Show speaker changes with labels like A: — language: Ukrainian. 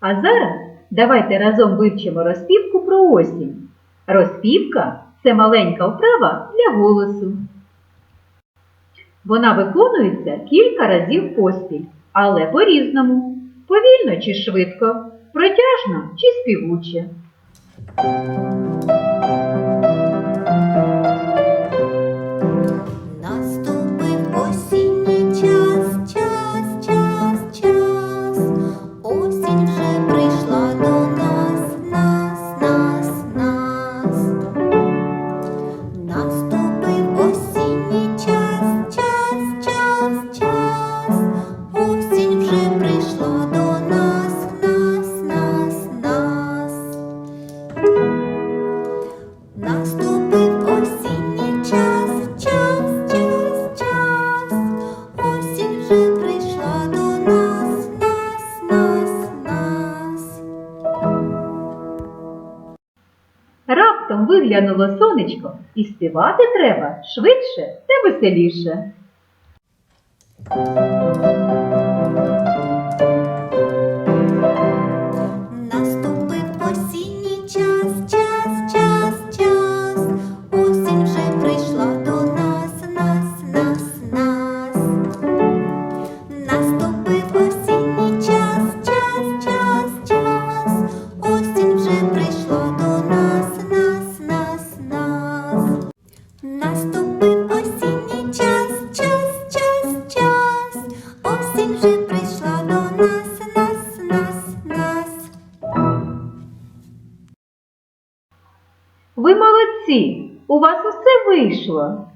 A: А зараз давайте разом вивчимо розпівку про осінь. Розпівка це маленька вправа для голосу. Вона виконується кілька разів поспіль, але по-різному. Повільно чи швидко, протяжно чи співуче.
B: constant.
A: Раптом виглянуло сонечко, і співати треба швидше та веселіше. Ви молодці! У вас усе вийшло.